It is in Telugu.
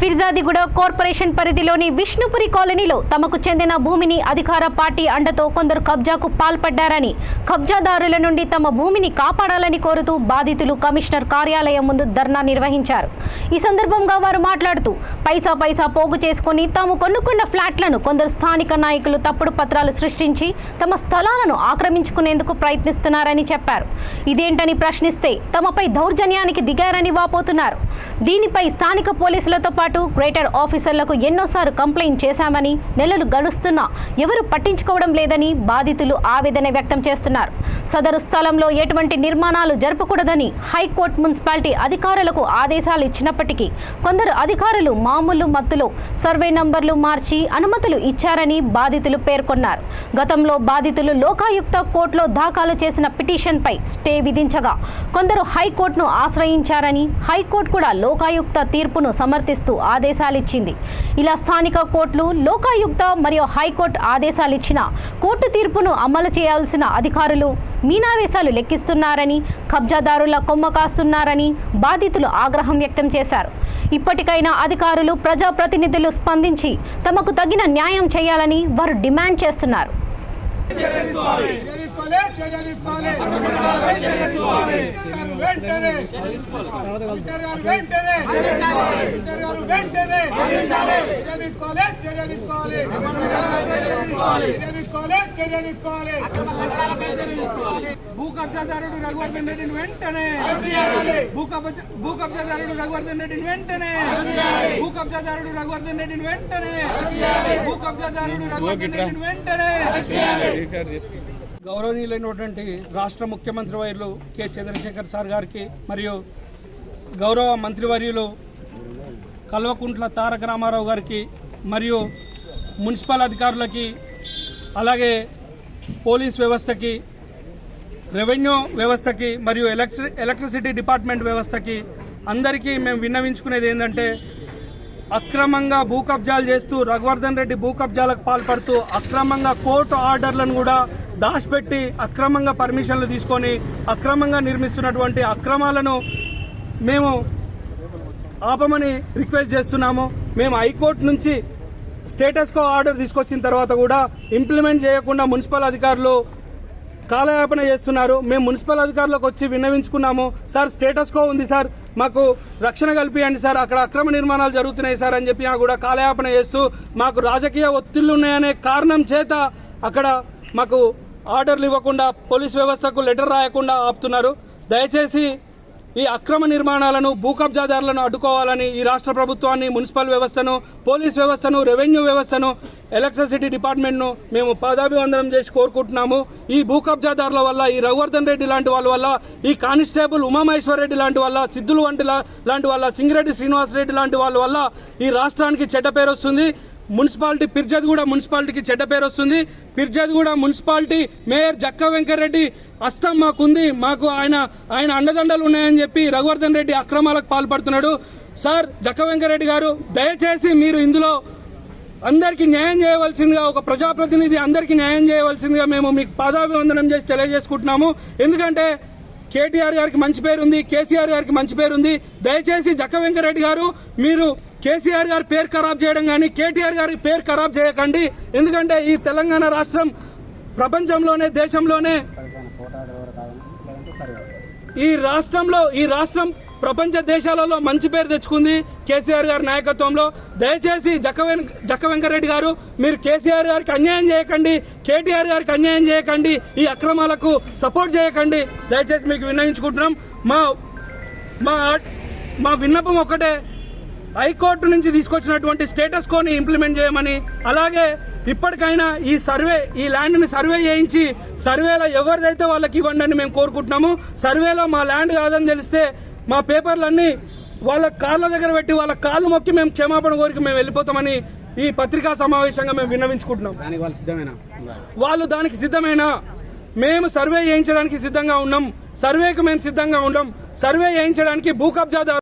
ఫిర్జాదిగూడ కార్పొరేషన్ పరిధిలోని విష్ణుపురి కాలనీలో తమకు చెందిన భూమిని అధికార పార్టీ అండతో కొందరు కబ్జాకు పాల్పడ్డారని కబ్జాదారుల నుండి తమ భూమిని కాపాడాలని కోరుతూ బాధితులు కమిషనర్ కార్యాలయం ముందు ధర్నా నిర్వహించారు. ఈ సందర్భంగా వారు మాట్లాడుతూ పైసా పైసా పోగు చేసుకుని తాము కొనుక్కున్న ఫ్లాట్లను కొందరు స్థానిక నాయకులు తప్పుడు పత్రాలు సృష్టించి తమ స్థలాలను ఆక్రమించుకునేందుకు ప్రయత్నిస్తున్నారని చెప్పారు. ఇదేంటని ప్రశ్నిస్తే తమపై దౌర్జన్యానికి దిగారని వాపోతున్నారు. దీనిపై స్థానిక పోలీసులతో పాటు గ్రేటర్ ఆఫీసర్లకు ఎన్నోసార్లు కంప్లైంట్ చేశామని నెలలు గడుస్తున్నా ఎవరు పట్టించుకోవడం లేదని బాధితులు ఆవేదన వ్యక్తం చేస్తున్నారు. సదరు స్థలంలో ఎటువంటి నిర్మాణాలు జరపకూడదని హైకోర్టు మున్సిపాలిటీ అధికారులకు ఆదేశాలు ఇచ్చినప్పటికీ కొందరు అధికారులు మామూలు మత్తులో సర్వే నంబర్లు మార్చి అనుమతులు ఇచ్చారని బాధితులు పేర్కొన్నారు. గతంలో బాధితులు లోకాయుక్త కోర్టులో దాఖలు చేసిన పిటిషన్పై స్టే విధించగా కొందరు హైకోర్టును ఆశ్రయించారని హైకోర్టు కూడా లోకాయుక్త తీర్పును సమర్థిస్తూ ఆదేశాలిచ్చింది. ఇలా స్థానిక కోర్టులు లోకాయుక్త మరియు హైకోర్టు ఆదేశాలిచ్చిన కోర్టు తీర్పును అమలు చేయాల్సిన అధికారులు మీనావేశాలు లెక్కిస్తున్నారని కబ్జాదారుల కొమ్మ కాస్తున్నారని బాధితులు ఆగ్రహం వ్యక్తం చేశారు. ఇప్పటికైనా అధికారులు ప్రజాప్రతినిధులు స్పందించి తమకు తగిన న్యాయం చేయాలని వారు డిమాండ్ చేస్తున్నారు. భూ కబ్జాదారుడు రఘువర్ధన్ రెడ్డిని వెంటనే భూ కబ్జా భూ కబ్జాదారుడు రఘువర్ధన్ రెడ్డిని వెంటనే భూ కబ్జాదారుడు రఘువర్ధన్ రెడ్డిని వెంటనే భూ కబ్జాదారుడు రఘువర్ధన్ రెడ్డిని వెంటనే గౌరవనీయులైనటువంటి రాష్ట్ర ముఖ్యమంత్రి వర్యులు కె చంద్రశేఖర్ సార్ గారికి మరియు గౌరవ మంత్రివర్యులు కల్వకుంట్ల తారక రామారావు గారికి మరియు మున్సిపల్ అధికారులకి అలాగే పోలీస్ వ్యవస్థకి రెవెన్యూ వ్యవస్థకి మరియు ఎలక్ట్రి ఎలక్ట్రిసిటీ డిపార్ట్మెంట్ వ్యవస్థకి అందరికీ మేము విన్నవించుకునేది ఏంటంటే అక్రమంగా భూ కబ్జాలు చేస్తూ రఘువర్ధన్ రెడ్డి భూ కబ్జాలకు పాల్పడుతూ అక్రమంగా కోర్టు ఆర్డర్లను కూడా దాచిపెట్టి అక్రమంగా పర్మిషన్లు తీసుకొని అక్రమంగా నిర్మిస్తున్నటువంటి అక్రమాలను మేము ఆపమని రిక్వెస్ట్ చేస్తున్నాము. మేము హైకోర్టు నుంచి స్టేటస్ కో ఆర్డర్ తీసుకొచ్చిన తర్వాత కూడా ఇంప్లిమెంట్ చేయకుండా మున్సిపల్ అధికారులు కాలయాపన చేస్తున్నారు. మేము మున్సిపల్ అధికారులకు వచ్చి విన్నవించుకున్నాము. సార్ స్టేటస్ కో ఉంది సార్. మాకు రక్షణ కల్పియండి సార్. అక్కడ అక్రమ నిర్మాణాలు జరుగుతున్నాయి సార్ అని చెప్పి కూడా కాలయాపన చేస్తూ మాకు రాజకీయ ఒత్తిళ్ళు ఉన్నాయనే కారణం చేత అక్కడ మాకు ఆర్డర్లు ఇవ్వకుండా పోలీస్ వ్యవస్థకు లెటర్ రాయకుండా ఆపుతున్నారు. దయచేసి ఈ అక్రమ నిర్మాణాలను భూకబ్జాదారులను అడ్డుకోవాలని ఈ రాష్ట్ర ప్రభుత్వాన్ని మున్సిపల్ వ్యవస్థను పోలీస్ వ్యవస్థను రెవెన్యూ వ్యవస్థను ఎలక్ట్రిసిటీ డిపార్ట్మెంట్ను మేము పాదాభివందనం చేసి కోరుకుంటున్నాము. ఈ భూకబ్జాదారుల వల్ల ఈ రఘువర్ధన్ రెడ్డి లాంటి వాళ్ళ వల్ల ఈ కానిస్టేబుల్ ఉమామహేశ్వర్ రెడ్డి లాంటి వల్ల సిద్ధులు వంటి లాంటి వల్ల సింగిరెడ్డి శ్రీనివాస్ రెడ్డి లాంటి వాళ్ళ వల్ల ఈ రాష్ట్రానికి చెడ్డ పేరు వస్తుంది. మున్సిపాలిటీ పిర్జాద్ కూడా మున్సిపాలిటీకి చెడ్డ పేరు వస్తుంది. పిర్జాద్ కూడా మున్సిపాలిటీ మేయర్ జక్క వెంకరెడ్డి హస్తం మాకుంది. మాకు ఆయన ఆయన అండదండలు ఉన్నాయని చెప్పి రఘువర్ధన్ రెడ్డి అక్రమాలకు పాల్పడుతున్నాడు. సార్ జక్క వెంకరెడ్డి గారు దయచేసి మీరు ఇందులో అందరికీ న్యాయం చేయవలసిందిగా ఒక ప్రజాప్రతినిధి అందరికీ న్యాయం చేయవలసిందిగా మేము మీకు పాదాభివందనం చేసి తెలియజేసుకుంటున్నాము. ఎందుకంటే కేటీఆర్ గారికి మంచి పేరు ఉంది కేసీఆర్ గారికి మంచి పేరు ఉంది దయచేసి జక్క వెంకరెడ్డి గారు మీరు కేసీఆర్ గారి పేరు ఖరాబ్ చేయడం కానీ కేటీఆర్ గారి పేరు ఖరాబ్ చేయకండి. ఎందుకంటే ఈ తెలంగాణ రాష్ట్రం ప్రపంచంలోనే దేశంలోనే ఈ రాష్ట్రంలో ఈ రాష్ట్రం ప్రపంచ దేశాలలో మంచి పేరు తెచ్చుకుంది కేసీఆర్ గారి నాయకత్వంలో. దయచేసి జక్క వెం జక్క వెంకరెడ్డి గారు మీరు కేసీఆర్ గారికి అన్యాయం చేయకండి కేటీఆర్ గారికి అన్యాయం చేయకండి ఈ అక్రమాలకు సపోర్ట్ చేయకండి. దయచేసి మీకు విన్నవించుకుంటున్నాం. మా మా మా విన్నపం ఒకటే హైకోర్టు నుంచి తీసుకొచ్చినటువంటి స్టేటస్ కోని ఇంప్లిమెంట్ చేయమని అలాగే ఇప్పటికైనా ఈ సర్వే ఈ ల్యాండ్ని సర్వే చేయించి సర్వేలో ఎవరిదైతే వాళ్ళకి ఇవ్వండి అని మేము కోరుకుంటున్నాము. సర్వేలో మా ల్యాండ్ కాదని తెలిస్తే మా పేపర్లన్నీ వాళ్ళ కాళ్ళ దగ్గర పెట్టి వాళ్ళ కాళ్ళు మొక్కి మేము క్షమాపణ కోరిక మేము వెళ్ళిపోతామని ఈ పత్రికా సమావేశంగా మేము విన్నవించుకుంటున్నాం. దానికి వాళ్ళు సిద్ధమేనా? వాళ్ళు దానికి సిద్ధమేనా? మేము సర్వే చేయించడానికి సిద్ధంగా ఉన్నాం. సర్వేకి మేము సిద్ధంగా ఉన్నాం. సర్వే చేయించడానికి భూ కబ్జాదారు